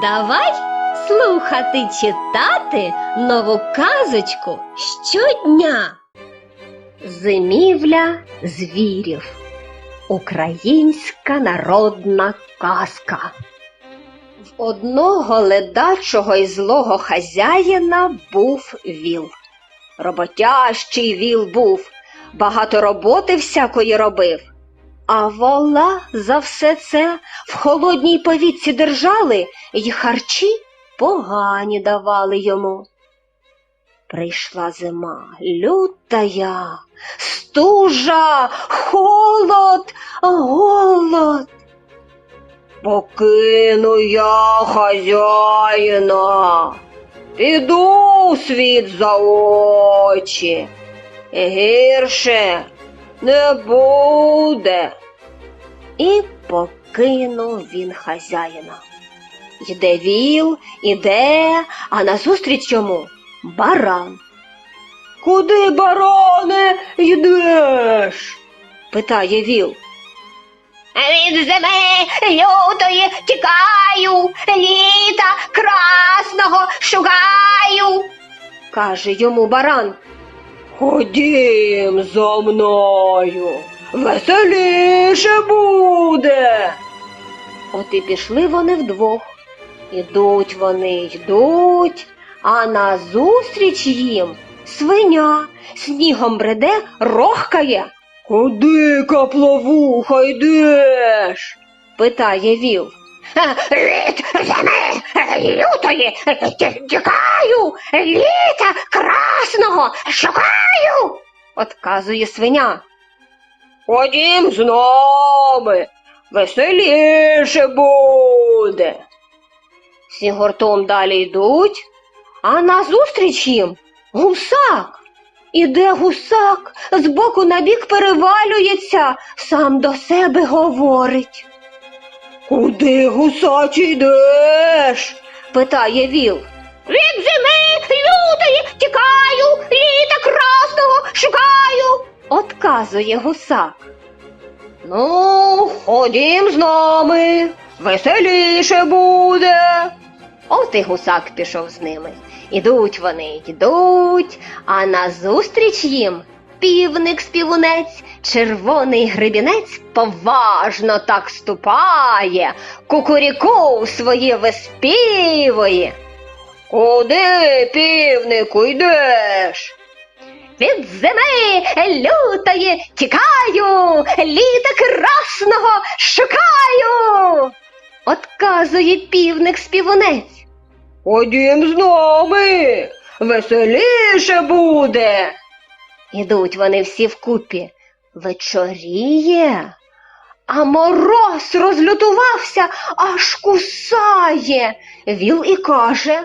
Давай слухати читати нову казочку щодня. Зимівля звірів. Українська народна казка. В одного ледачого і злого хазяїна був віл. Роботящий віл був, багато роботи всякої робив. А вола за все це в холодній повітці держали й харчі погані давали йому. Прийшла зима лютая, стужа, холод, голод. Покину я хазяїна, піду в світ за очі. Гірше не буде. І покинув він хазяїна. Йде віл, іде, а назустріч йому баран. Куди, баране, йдеш? питає віл. Від зими лютої тікаю, літа красного шукаю, каже йому баран. Ходім за мною, веселіше буде. От і пішли вони вдвох. Ідуть вони, йдуть, а назустріч їм свиня снігом бреде, рохкає. Куди, капловуха, йдеш? питає віл. Від зими лютої тікаю, літа красного шукаю, отказує свиня. Ходім з нами, веселіше буде. Всі гуртом далі йдуть, а назустріч їм гусак. Іде гусак, збоку на бік перевалюється, сам до себе говорить. Куди гусачі йдеш? питає віл. Від зими лютої тікаю, літа красного шукаю, отказує гусак. Ну, ходім з нами, веселіше буде. От і гусак пішов з ними. Ідуть вони, йдуть, а назустріч їм півник співунець, червоний гребінець поважно так ступає, кукуріку своє виспівує. Куди, півнику, йдеш? Від зими лютої тікаю, літа красного шукаю. Отказує півник співунець. Ходім з нами, веселіше буде. Ідуть вони всі вкупі. Вечоріє, а мороз розлютувався, аж кусає. Віл і каже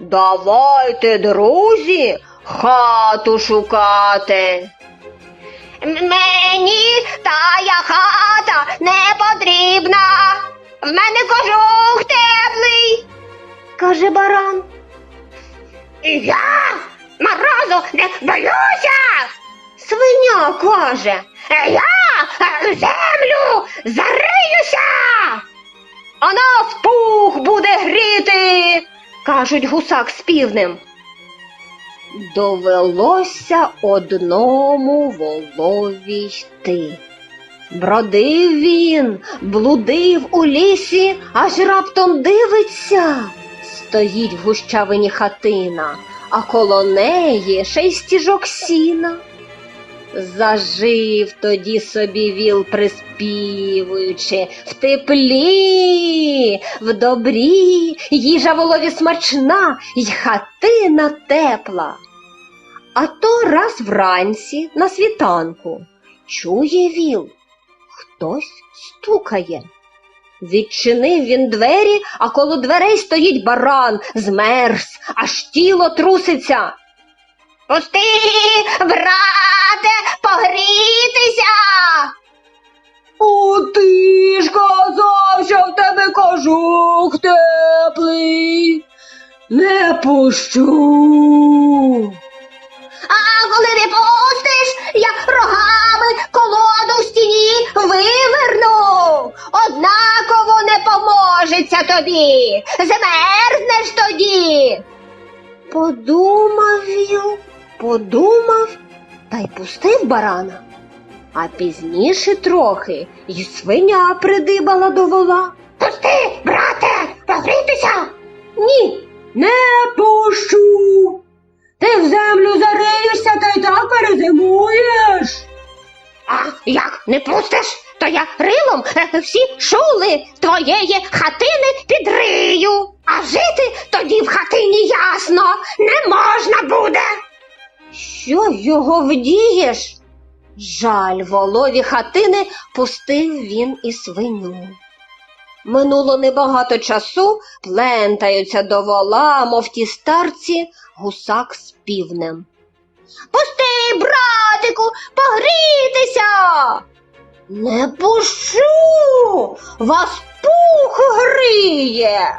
Давайте, друзі, хату шукати. Мені тая хата не потрібна. В мене кожух теплий, каже баран. І я морозу не боюся. Свиня каже. Я в землю зариюся. А нас пух буде гріти, кажуть гусак з півнем. Довелося одному волові йти. Бродив він, блудив у лісі, аж раптом дивиться. Стоїть в гущавині хатина, а коло неї ще й стіжок сіна. Зажив тоді собі віл, приспівуючи, в теплі, в добрі, їжа волові смачна, й хатина тепла. А то раз вранці на світанку чує віл, хтось стукає. Відчинив він двері, а коло дверей стоїть баран, змерз, аж тіло труситься. Пусти, брате, погрітися. О, ти ж казав, що в тебе кожух теплий. Не пущу. Поможеться тобі. Замерзнеш тоді. Подумав віл, подумав та й пустив барана. А пізніше трохи й свиня придибала до вола. Пусти, брате, погрітися. Ні, Не пущу. Ти в землю зариєшся та й так перезимуєш. А як не пустиш, я рилом е, всі шули твоєї хатини підрию. А жити тоді в хатині ясно не можна буде. Що його вдієш? Жаль, волові хатини пустив він і свиню. Минуло небагато часу, плентаються до вола, мов ті старці, гусак з півнем. Пусти, братику, погрітися. Не пущу, вас пух гріє.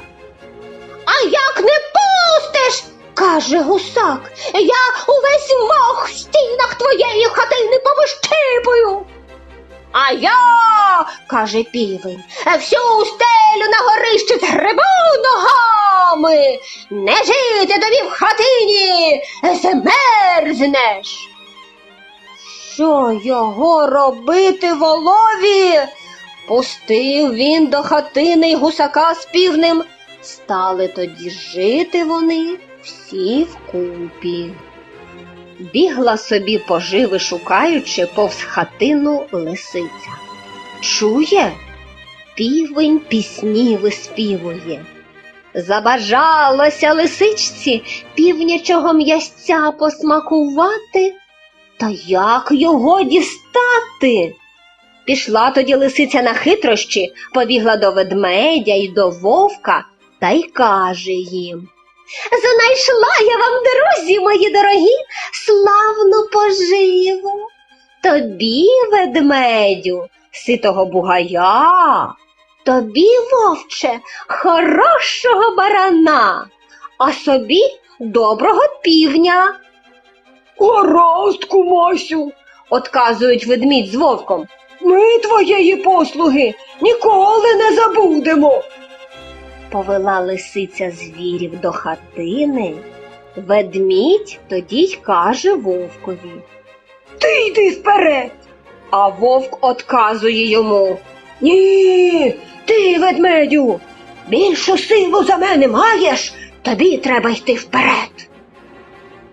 А як не пустиш, каже гусак, я увесь мох в стінах твоєї хатини повищипую. А я, каже півень, всю стелю на горище згребу ногами. Не жити тобі в хатині, змерзнеш. Що його робити волові? Пустив він до хатини й гусака з півнем. Стали тоді жити вони всі вкупі. Бігла собі поживи шукаючи повз хатину лисиця. Чує, півень пісні виспівує. Забажалося лисичці півнячого м'ясця посмакувати, та як його дістати? Пішла тоді лисиця на хитрощі, побігла до ведмедя й до вовка та й каже їм. Знайшла я вам, друзі мої дорогі, славну поживу. Тобі, ведмедю, ситого бугая, тобі, вовче, хорошого барана, а собі доброго півня. Гаразд, кумасю. Отказують ведмідь з вовком. Ми твоєї послуги ніколи не забудемо. Повела лисиця звірів до хатини. Ведмідь тоді й каже вовкові. Ти йди вперед. А вовк отказує йому. Ні, ти, ведмедю, більшу силу за мене маєш. Тобі треба йти вперед.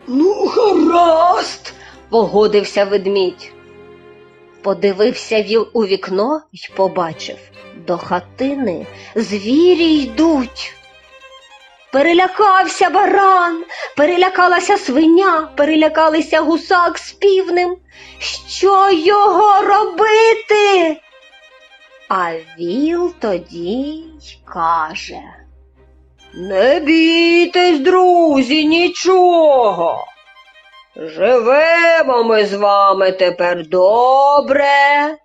Ну, гаразд. Погодився ведмідь. Подивився віл у вікно й побачив до хатини звірі йдуть. Перелякався баран, перелякалася свиня, перелякалися гусак з півнем. Що його робити? А віл тоді й каже. Не бійтесь, друзі, нічого. Живемо ми з вами тепер добре,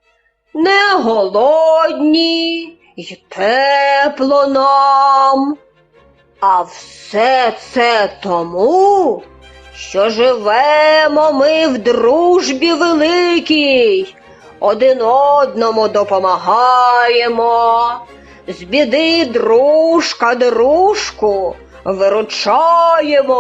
не голодні й тепло нам. А все це тому, що живемо ми в дружбі великій, один одному допомагаємо. З біди дружка дружку виручаємо.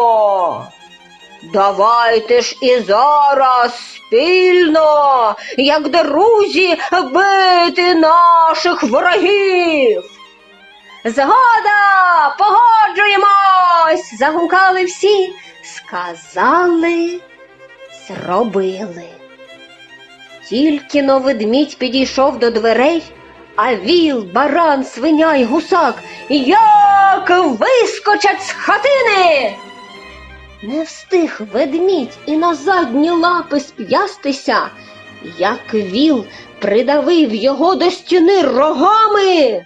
Давайте ж і зараз спільно, як друзі, бити наших ворогів. Згода, погоджуємось, загукали всі, сказали, зробили. Тільки но ведмідь підійшов до дверей, а віл, баран, свиня й гусак як вискочать з хатини. Не встиг ведмідь і на задні лапи сп'ястися, як віл придавив його до стіни рогами.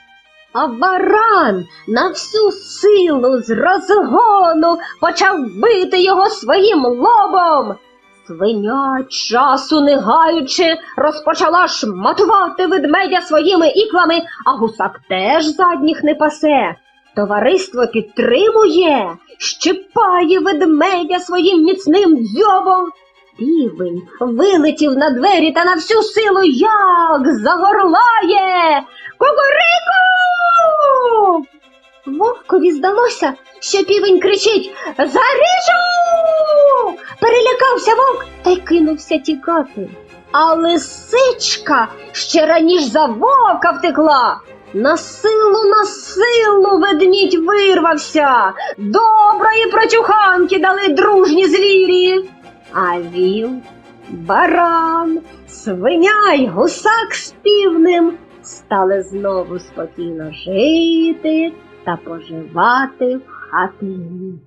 А баран на всю силу з розгону почав бити його своїм лобом. Свиня, часу не гаючи, розпочала шматувати ведмедя своїми іклами, а гусак теж задніх не пасе. Товариство підтримує, щипає ведмедя своїм міцним дзьобом. Півень вилетів на двері та на всю силу як загорлає. Кукурику! Вовкові здалося, що півень кричить Заріжу! Перелякався вовк та й кинувся тікати. А лисичка ще раніш за вовка втекла. На силу, на силу ведмідь вирвався. Доброї прочуханки дали дружні звірі. А віл, баран, свиня й гусак з півнем стали знову спокійно жити та поживати в хатині.